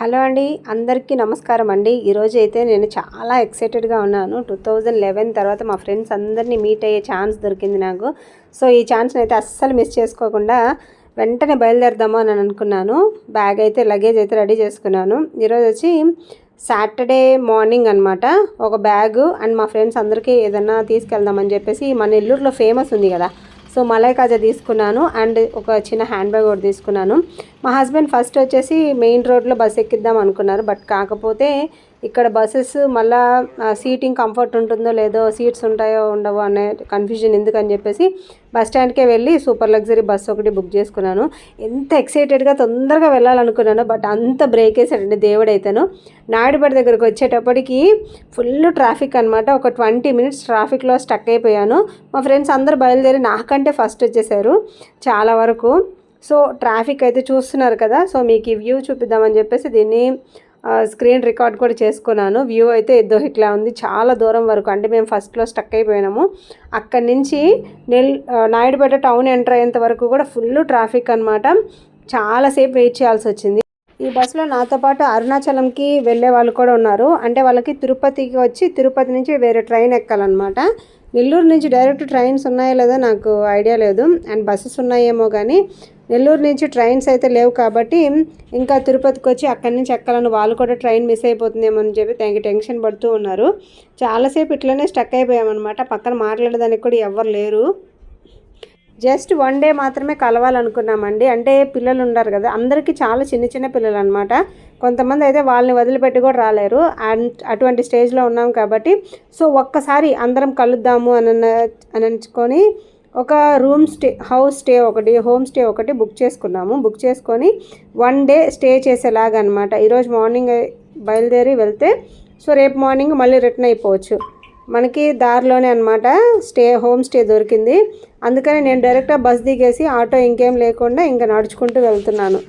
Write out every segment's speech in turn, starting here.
Hello అండి అందరికీ నమస్కారం అండి. ఈరోజు అయితే నేను చాలా ఎక్సైటెడ్గా ఉన్నాను. టూ థౌజండ్ లెవెన్ తర్వాత మా ఫ్రెండ్స్ అందరినీ మీట్ అయ్యే ఛాన్స్ దొరికింది నాకు. సో ఈ ఛాన్స్ని అయితే అస్సలు మిస్ చేసుకోకుండా వెంటనే బయలుదేరదాము అని అనుకున్నాను. బ్యాగ్ అయితే లగేజ్ అయితే రెడీ చేసుకున్నాను. ఈరోజు వచ్చి సాటర్డే మార్నింగ్ అనమాట ఒక బ్యాగు అండ్ మా ఫ్రెండ్స్ అందరికీ ఏదన్నా తీసుకెళ్దామని చెప్పేసి మన నెల్లూరులో ఫేమస్ ఉంది కదా సో మలై కాజా తీసుకున్నాను అండ్ ఒక చిన్న హ్యాండ్ బ్యాగ్ కూడా తీసుకున్నాను. మా హస్బెండ్ ఫస్ట్ వచ్చేసి మెయిన్ రోడ్లో బస్ ఎక్కిద్దాం అనుకున్నారు బట్ కాకపోతే ఇక్కడ బస్సెస్ మళ్ళా సీటింగ్ కంఫర్ట్ ఉంటుందో లేదో సీట్స్ ఉంటాయో ఉండవో అనే కన్ఫ్యూజన్ ఎందుకని చెప్పేసి బస్ స్టాండ్కే వెళ్ళి సూపర్ లగ్జరీ బస్ ఒకటి బుక్ చేసుకున్నాను. ఎంత ఎక్సైటెడ్గా తొందరగా వెళ్ళాలనుకున్నాను బట్ అంత బ్రేక్ వేసాడండి దేవుడైతేను. నాయుడుపేట దగ్గరకు వచ్చేటప్పటికి ఫుల్ ట్రాఫిక్ అనమాట ఒక ట్వంటీ మినిట్స్ ట్రాఫిక్లో స్టక్ అయిపోయాను. మా ఫ్రెండ్స్ అందరూ బయలుదేరి నాకంటే ఫస్ట్ వచ్చేసారు చాలా వరకు. సో ట్రాఫిక్ అయితే చూస్తున్నారు కదా. సో మీకు ఈ వ్యూ చూపిద్దామని చెప్పేసి దీన్ని స్క్రీన్ రికార్డ్ కూడా చేసుకున్నాను. వ్యూ అయితే ఎద్దో ఇట్లా ఉంది. చాలా దూరం వరకు. అంటే మేము ఫస్ట్లో స్టక్ అయిపోయినాము. అక్కడి నుంచి నెల్ నాయుడుపేట టౌన్ ఎంటర్ అయ్యేంత వరకు కూడా ఫుల్ ట్రాఫిక్ అనమాట చాలాసేపు వెయిట్ చేయాల్సి వచ్చింది. ఈ బస్సులో నాతో పాటు అరుణాచలంకి వెళ్ళే వాళ్ళు కూడా ఉన్నారు. అంటే వాళ్ళకి తిరుపతికి వచ్చి తిరుపతి నుంచి వేరే ట్రైన్ ఎక్కాలన్నమాట. నెల్లూరు నుంచి డైరెక్ట్ ట్రైన్స్ ఉన్నాయో లేదో నాకు ఐడియా లేదు. అండ్ బస్సెస్ ఉన్నాయేమో కానీ నెల్లూరు నుంచి ట్రైన్స్ అయితే లేవు కాబట్టి ఇంకా తిరుపతికి వచ్చి అక్కడి నుంచి ఎక్కాలని వాళ్ళు కూడా ట్రైన్ మిస్ అయిపోతుందేమో అని చెప్పి దానికి టెన్షన్ పడుతూ ఉన్నారు. చాలాసేపు ఇట్లనే స్టక్ అయిపోయామన్నమాట. పక్కన మాట్లాడడానికి కూడా ఎవరు లేరు. జస్ట్ వన్ డే మాత్రమే కలవాలనుకున్నామండి. అంటే పిల్లలు ఉన్నారు కదా అందరికీ చాలా చిన్న చిన్న పిల్లలు అనమాట కొంతమంది అయితే వాళ్ళని వదిలిపెట్టి కూడా రాలేరు. అండ్ అటువంటి స్టేజ్లో ఉన్నాం కాబట్టి సో ఒక్కసారి అందరం కలుద్దాము అని అని అనుకొని ఒక రూమ్ స్టే హౌస్ స్టే ఒకటి హోమ్ స్టే ఒకటి బుక్ చేసుకున్నాము. బుక్ చేసుకొని వన్ డే స్టే చేసేలాగా అనమాట ఈరోజు మార్నింగ్ బయలుదేరి వెళ్తే సో రేపు మార్నింగ్ మళ్ళీ రిటర్న్ అయిపోవచ్చు. మనకి దారిలోనే అనమాట స్టే హోమ్ స్టే దొరికింది. అందుకని నేను డైరెక్ట్గా బస్ దిగేసి ఆటో ఇంకేం లేకుండా ఇంకా నడుచుకుంటూ వెళ్తున్నాను.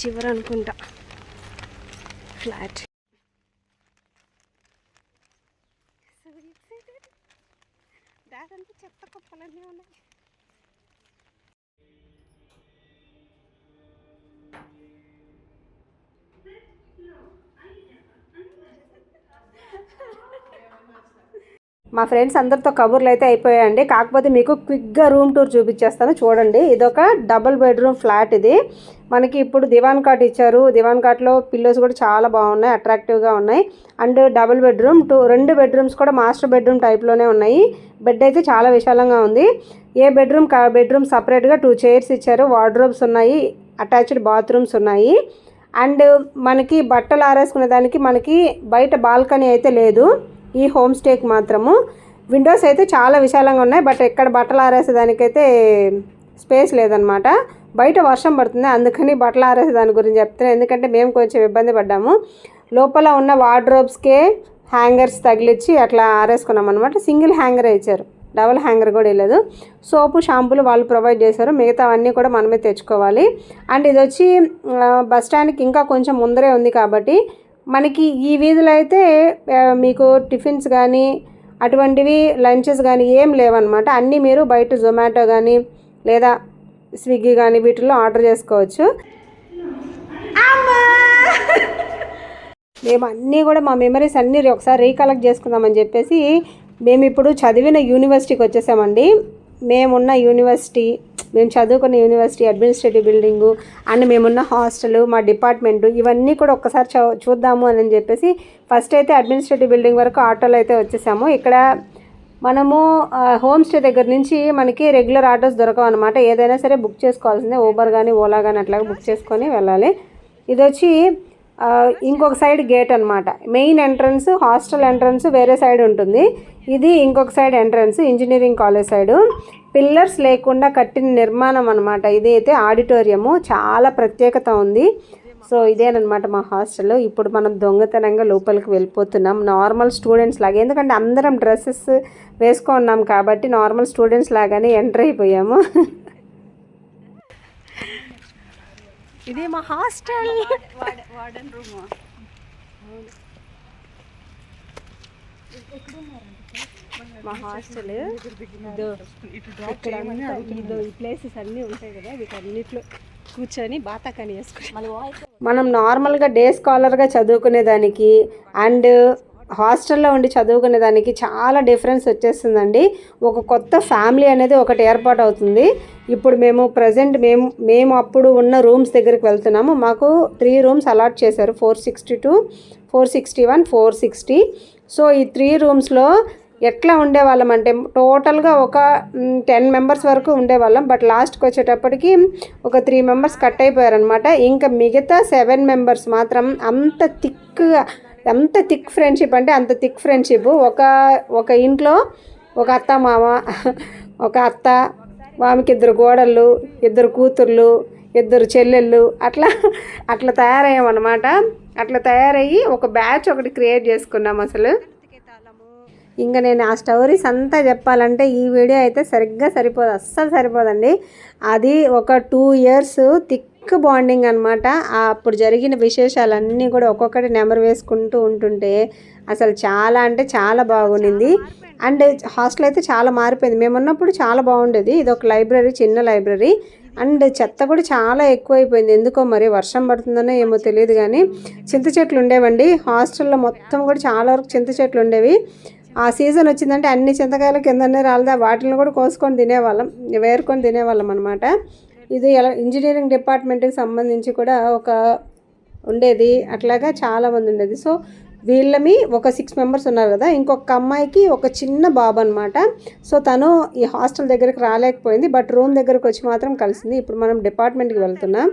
చివరి అనుకుంటా ఫ్లాట్. దాదంతా చెత్త కుప్పలన్నీ ఉన్నాయి మా ఫ్రెండ్స్ అందరితో కబుర్లు అయితే అయిపోయాయండి. కాకపోతే మీకు క్విక్గా రూమ్ టూర్ చూపించేస్తాను. చూడండి ఇదొక డబుల్ బెడ్రూమ్ ఫ్లాట్ ఇది. మనకి ఇప్పుడు దివాన్ కాట్ ఇచ్చారు. దివాన్ కాట్లో పిల్లోస్ కూడా చాలా బాగున్నాయి అట్రాక్టివ్గా ఉన్నాయి. అండ్ డబుల్ బెడ్రూమ్ టూ రెండు బెడ్రూమ్స్ కూడా మాస్టర్ బెడ్రూమ్ టైప్లోనే ఉన్నాయి. బెడ్ అయితే చాలా విశాలంగా ఉంది. ఏ బెడ్రూమ్ కా బెడ్రూమ్ సపరేట్గా టూ చైర్స్ ఇచ్చారు. వార్డ్రోబ్స్ ఉన్నాయి అటాచ్డ్ బాత్రూమ్స్ ఉన్నాయి. అండ్ మనకి బట్టలు ఆరేసుకునే దానికి మనకి బయట బాల్కనీ అయితే లేదు. ఈ హోమ్ స్టేకి మాత్రము. విండోస్ అయితే చాలా విశాలంగా ఉన్నాయి బట్ ఎక్కడ బట్టలు ఆరేసేదానికైతే స్పేస్ లేదనమాట బయట వర్షం పడుతుంది అందుకని బట్టలు ఆరేసే దాని గురించి చెప్తున్నాను ఎందుకంటే మేము కొంచెం ఇబ్బంది పడ్డాము. లోపల ఉన్న వార్డ్రోబ్స్కే హ్యాంగర్స్ తగిలిచ్చి అట్లా ఆరేసుకున్నాం అనమాట సింగిల్ హ్యాంగర్ ఇచ్చారు డబుల్ హ్యాంగర్ కూడా వెళ్ళదు సోపు షాంపూలు వాళ్ళు ప్రొవైడ్ చేశారు మిగతావన్నీ కూడా మనమే తెచ్చుకోవాలి. అండ్ ఇది వచ్చి బస్ స్టాండ్కి ఇంకా కొంచెం ముందరే ఉంది కాబట్టి మనకి ఈ వీధిలో అయితే మీకు టిఫిన్స్ కానీ అటువంటివి లంచెస్ కానీ ఏం లేవన్నమాట. అన్నీ మీరు బయట జొమాటో కానీ లేదా స్విగ్గీ కానీ వీటిల్లో ఆర్డర్ చేసుకోవచ్చు. మేము అన్నీ కూడా మా మెమరీస్ అన్నీ ఒకసారి రీకలెక్ట్ చేసుకుందామని చెప్పేసి మేము ఇప్పుడు చదివిన యూనివర్సిటీకి వచ్చేసామండి. మేమున్న యూనివర్సిటీ మేము చదువుకున్న యూనివర్సిటీ అడ్మినిస్ట్రేటివ్ బిల్డింగు అండ్ మేమున్న హాస్టల్ మా డిపార్ట్మెంటు ఇవన్నీ కూడా ఒక్కసారి చూద్దాము అని చెప్పేసి ఫస్ట్ అయితే అడ్మినిస్ట్రేటివ్ బిల్డింగ్ వరకు ఆటోలో అయితే వచ్చేసాము. ఇక్కడ మనము హోమ్ స్టే దగ్గర నుంచి మనకి రెగ్యులర్ ఆటోస్ దొరకవు అనమాట ఏదైనా సరే బుక్ చేసుకోవాల్సిందే. ఊబర్ కానీ ఓలా కానీ అట్లాగా బుక్ చేసుకొని వెళ్ళాలి. ఇది వచ్చి ఇంకొక సైడ్ గేట్ అనమాట మెయిన్ ఎంట్రన్స్ హాస్టల్ ఎంట్రన్స్ వేరే సైడ్ ఉంటుంది. ఇది ఇంకొక side entrance engineering college side. Pillars లేకుండా కట్టిన నిర్మాణం అనమాట ఇది అయితే ఆడిటోరియము చాలా ప్రత్యేకత ఉంది. సో ఇదేనమాట మా హాస్టల్లో ఇప్పుడు మనం దొంగతనంగా లోపలికి వెళ్ళిపోతున్నాం. నార్మల్ స్టూడెంట్స్ లాగా ఎందుకంటే అందరం డ్రెస్సెస్ వేసుకున్నాం కాబట్టి నార్మల్ స్టూడెంట్స్ లాగానే ఎంటర్ అయిపోయాము. ఇది మా హాస్టల్. వార్డెన్ రూమ్ మా హాస్టల్. ఇదో ఈ ప్లేసెస్ అన్నీ ఉంటాయి కదా వీటన్నిటిలో కూర్చొని బాతాకని వేసుకుని మనం నార్మల్గా డే స్కాలర్గా చదువుకునేదానికి అండ్ హాస్టల్లో ఉండి చదువుకునే దానికి చాలా డిఫరెన్స్ వచ్చేస్తుందండి. ఒక కొత్త ఫ్యామిలీ అనేది ఒకటి ఏర్పాటు అవుతుంది. ఇప్పుడు మేము ప్రజెంట్ మేము మేము అప్పుడు ఉన్న రూమ్స్ దగ్గరికి వెళ్తున్నాము. మాకు త్రీ రూమ్స్ అలాట్ చేశారు. Four sixty two four sixty one four sixty. So ఈ త్రీ రూమ్స్లో ఎట్లా ఉండేవాళ్ళం అంటే టోటల్గా ఒక టెన్ మెంబర్స్ వరకు ఉండేవాళ్ళం. బట్ లాస్ట్కి వచ్చేటప్పటికి ఒక త్రీ మెంబర్స్ కట్ అయిపోయారనమాట ఇంకా మిగతా సెవెన్ మెంబర్స్ మాత్రం అంత థిక్గా ఎంత థిక్ ఫ్రెండ్షిప్ అంటే అంత థిక్ ఫ్రెండ్షిప్. ఒక ఒక ఇంట్లో ఒక అత్త మామ ఒక అత్త ఆమెకి ఇద్దరు కోడళ్ళు ఇద్దరు కూతుర్లు ఇద్దరు చెల్లెళ్ళు అట్లా అట్లా తయారయ్యామన్నమాట. అట్లా తయారయ్యి ఒక బ్యాచ్ ఒకటి క్రియేట్ చేసుకున్నాం అసలు. ఇంకా నేను ఆ స్టోరీస్ అంతా చెప్పాలంటే ఈ వీడియో అయితే సరిగ్గా సరిపోదు అస్సలు సరిపోదండి. అది ఒక టూ ఇయర్స్ థిక్ బాండింగ్ అనమాట అప్పుడు జరిగిన విశేషాలన్నీ కూడా ఒక్కొక్కటి నెంబర్ వేసుకుంటూ ఉంటుంటే అసలు చాలా అంటే చాలా బాగుండింది. అండ్ హాస్టల్ అయితే చాలా మారిపోయింది. మేము ఉన్నప్పుడు చాలా బాగుండేది. ఇది ఒక లైబ్రరీ చిన్న లైబ్రరీ. అండ్ చెత్త కూడా చాలా ఎక్కువైపోయింది. ఎందుకో మరి వర్షం పడుతుందనో ఏమో తెలియదు కానీ చింత చెట్లు ఉండేవండి. హాస్టల్లో మొత్తం కూడా చాలా వరకు చింత చెట్లు ఉండేవి. ఆ సీజన్ వచ్చిందంటే అన్ని చింతకాయలు కిందనే రాలదా వాటిని కూడా కోసుకొని తినేవాళ్ళం వేరుకొని తినేవాళ్ళం అనమాట ఇది ఎలా ఇంజనీరింగ్ డిపార్ట్మెంట్కి సంబంధించి కూడా ఒక ఉండేది. అట్లాగా చాలామంది ఉండేది. సో వీళ్ళమి ఒక సిక్స్ మెంబర్స్ ఉన్నారు కదా. ఇంకొక అమ్మాయికి ఒక చిన్న బాబు అనమాట సో తను ఈ హాస్టల్ దగ్గరికి రాలేకపోయింది. బట్ రూమ్ దగ్గరకు వచ్చి మాత్రం కలిసింది. ఇప్పుడు మనం డిపార్ట్మెంట్కి వెళ్తున్నాం.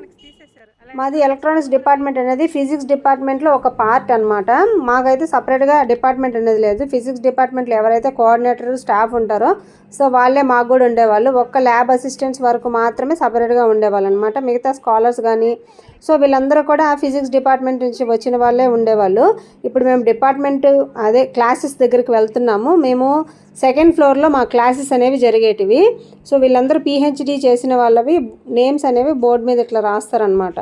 మాది ఎలక్ట్రానిక్స్ డిపార్ట్మెంట్ అనేది ఫిజిక్స్ డిపార్ట్మెంట్లో ఒక పార్ట్ అనమాట మాకైతే సపరేట్గా డిపార్ట్మెంట్ అనేది లేదు. ఫిజిక్స్ డిపార్ట్మెంట్లో ఎవరైతే కోఆర్డినేటర్ స్టాఫ్ ఉంటారో సో వాళ్ళే మాకు కూడా ఉండేవాళ్ళు. ఒక్క ల్యాబ్ అసిస్టెంట్స్ వరకు మాత్రమే సపరేట్గా ఉండేవాళ్ళు అనమాట మిగతా స్కాలర్స్ కానీ సో వీళ్ళందరూ కూడా ఫిజిక్స్ డిపార్ట్మెంట్ నుంచి వచ్చిన వాళ్ళే ఉండేవాళ్ళు. ఇప్పుడు మేము డిపార్ట్మెంట్ అదే క్లాసెస్ దగ్గరికి వెళ్తున్నాము. మేము సెకండ్ ఫ్లోర్లో మా క్లాసెస్ అనేవి జరిగేటివి. సో వీళ్ళందరూ పిహెచ్డి చేసిన వాళ్ళవి నేమ్స్ అనేవి బోర్డు మీద ఇట్లా రాస్తారనమాట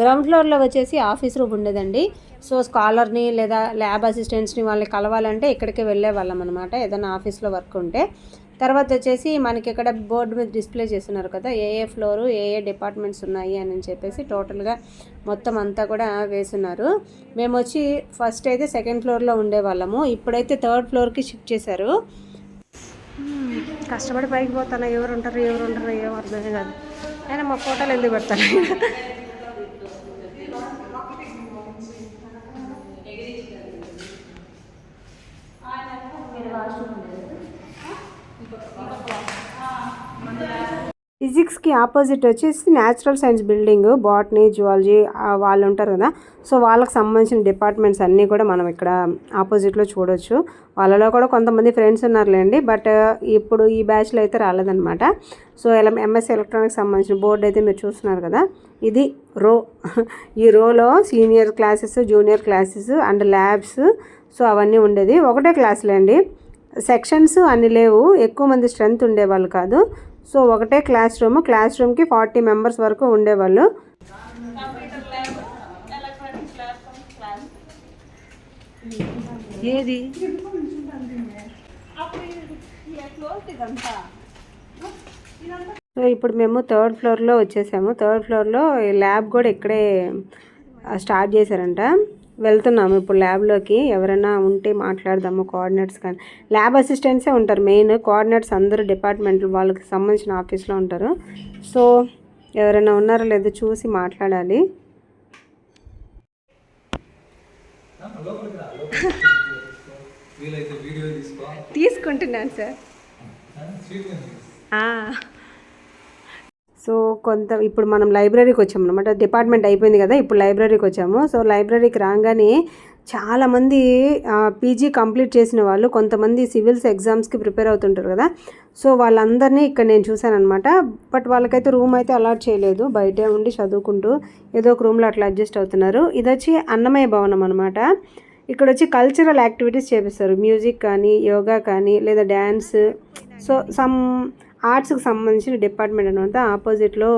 గ్రౌండ్ ఫ్లోర్లో వచ్చేసి ఆఫీస్ రూమ్ ఉండేదండి. సో స్కాలర్ని లేదా ల్యాబ్ అసిస్టెంట్స్ని వాళ్ళని కలవాలంటే ఇక్కడికి వెళ్ళే వాళ్ళం అనమాట ఏదైనా ఆఫీస్లో వర్క్ ఉంటే. తర్వాత వచ్చేసి మనకి ఇక్కడ బోర్డు మీద డిస్ప్లే చేస్తున్నారు కదా. ఏ ఏ ఫ్లోరు ఏ ఏ డిపార్ట్మెంట్స్ ఉన్నాయి అని చెప్పేసి టోటల్గా మొత్తం అంతా కూడా వేస్తున్నారు. మేము వచ్చి ఫస్ట్ అయితే సెకండ్ ఫ్లోర్లో ఉండేవాళ్ళము ఇప్పుడైతే థర్డ్ ఫ్లోర్కి షిఫ్ట్ చేశారు. కష్టపడి పైకి పోతాను? ఎవరు ఉంటారు? ఎవరు ఉంటారు ఏం అర్థమే కాదు. అయినా మా ఫోటోలు ఎందుకు పెడతాను ఫిజిక్స్కి ఆపోజిట్ వచ్చేసి natural science building botany zoology వాళ్ళు ఉంటారు కదా. సో వాళ్ళకి సంబంధించిన డిపార్ట్మెంట్స్ అన్నీ కూడా మనం ఇక్కడ ఆపోజిట్లో చూడొచ్చు. వాళ్ళలో కూడా కొంతమంది ఫ్రెండ్స్ ఉన్నారులేండి బట్ ఇప్పుడు ఈ బ్యాచ్లో అయితే రాలేదనమాట సో ఎలా ఎంఎస్సీ ఎలక్ట్రానిక్స్ సంబంధించిన బోర్డు అయితే మీరు చూస్తున్నారు కదా. ఇది రో ఈ రోలో senior classes junior classes and labs so అవన్నీ ఉండేది. ఒకటే క్లాసులే అండి సెక్షన్స్ అన్ని లేవు ఎక్కువ మంది స్ట్రెంత్ ఉండేవాళ్ళు కాదు. సో ఒకటే క్లాస్ రూమ్ క్లాస్ రూమ్కి ఫార్టీ మెంబర్స్ వరకు ఉండేవాళ్ళు. ఏది? సో ఇప్పుడు మేము థర్డ్ ఫ్లోర్లో వచ్చేసాము. థర్డ్ ఫ్లోర్లో ల్యాబ్ కూడా ఇక్కడే స్టార్ట్ చేశారంట. వెళ్తున్నాము. ఇప్పుడు ల్యాబ్లోకి ఎవరైనా ఉంటే మాట్లాడదాము కోఆర్డినేట్స్ కానీ. ల్యాబ్ అసిస్టెంట్సే ఉంటారు మెయిన్ కోఆర్డినేట్స్ అందరూ డిపార్ట్మెంట్ వాళ్ళకి సంబంధించిన ఆఫీస్లో ఉంటారు. సో ఎవరైనా ఉన్నారో లేదో చూసి మాట్లాడాలి. తీసుకుంటున్నాను సార్. సో కొంత ఇప్పుడు మనం లైబ్రరీకి వచ్చాము అనమాట డిపార్ట్మెంట్ అయిపోయింది కదా ఇప్పుడు లైబ్రరీకి వచ్చాము. సో లైబ్రరీకి రాగానే చాలామంది పీజీ కంప్లీట్ చేసిన వాళ్ళు కొంతమంది సివిల్స్ ఎగ్జామ్స్కి ప్రిపేర్ అవుతుంటారు కదా. సో వాళ్ళందరినీ ఇక్కడ నేను చూశానమాట బట్ వాళ్ళకైతే రూమ్ అయితే అలాట్ చేయలేదు. బయటే ఉండి చదువుకుంటూ ఏదో ఒక రూమ్లో అట్లా అడ్జస్ట్ అవుతున్నారు. ఇది వచ్చి అన్నమయ భవనం అనమాట ఇక్కడ వచ్చి కల్చరల్ యాక్టివిటీస్ చేపిస్తారు. మ్యూజిక్ కానీ యోగా కానీ లేదా డ్యాన్స్ సో సమ్ ఆర్ట్స్కి సంబంధించిన డిపార్ట్మెంట్ అనమాట ఆపోజిట్లో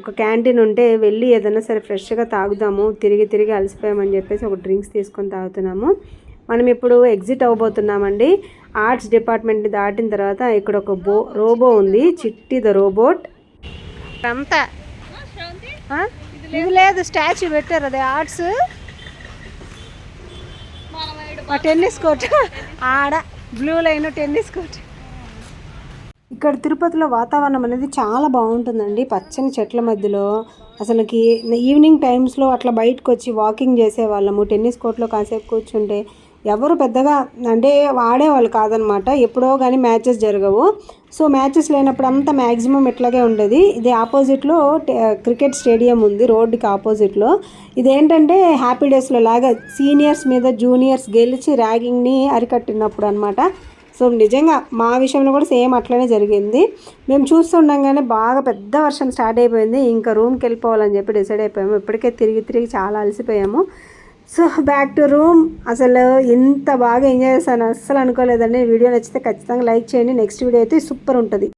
ఒక క్యాంటీన్ ఉంటే వెళ్ళి ఏదైనా సరే ఫ్రెష్గా తాగుదాము తిరిగి తిరిగి అలసిపోయామని చెప్పేసి ఒక డ్రింక్స్ తీసుకొని తాగుతున్నాము. మనం ఇప్పుడు ఎగ్జిట్ అవ్వబోతున్నామండి. ఆర్ట్స్ డిపార్ట్మెంట్ దాటిన తర్వాత ఇక్కడ ఒక బో రోబో ఉంది. చిట్టి ద రోబోట్ అంతా ఇది లేదు స్టాచ్యూ పెట్టారు అది ఆర్ట్స్. Tennis court. ఆడ బ్లూ లైన్ టెన్నిస్ కోర్ట్. ఇక్కడ తిరుపతిలో వాతావరణం అనేది చాలా బాగుంటుందండి. పచ్చని చెట్ల మధ్యలో అసలుకి ఈవినింగ్ టైమ్స్లో అట్లా బయటకు వచ్చి వాకింగ్ చేసేవాళ్ళము. టెన్నిస్ కోర్ట్లో కాసేపు కూర్చుంటే ఎవరు పెద్దగా అంటే ఆడేవాళ్ళు కాదనమాట. ఎప్పుడో కానీ మ్యాచెస్ జరగవు. సో మ్యాచెస్ లేనప్పుడు అంతా మ్యాక్సిమం ఇట్లాగే ఉండేది. ఇది ఆపోజిట్లో క్రికెట్ స్టేడియం ఉంది. రోడ్డుకి ఆపోజిట్లో. ఇదేంటంటే హ్యాపీ డేస్లో లాగా సీనియర్స్ మీద జూనియర్స్ గెలిచి ర్యాగింగ్ని అరికట్టినప్పుడు అనమాట సో నిజంగా మా విషయంలో కూడా సేమ్ అట్లనే జరిగింది. మేము చూస్తుండగానే బాగా పెద్ద వర్షం స్టార్ట్ అయిపోయింది. ఇంకా రూమ్కి వెళ్ళిపోవాలని చెప్పి డిసైడ్ అయిపోయాము. ఇప్పటికే తిరిగి తిరిగి చాలా అలసిపోయాము. So back to room. అసలు ఎంత బాగా ఎంజాయ్ చేస్తాను అస్సలు అనుకోలేదండి. వీడియో నచ్చితే ఖచ్చితంగా లైక్ చేయండి. నెక్స్ట్ వీడియో అయితే సూపర్ ఉంటుంది.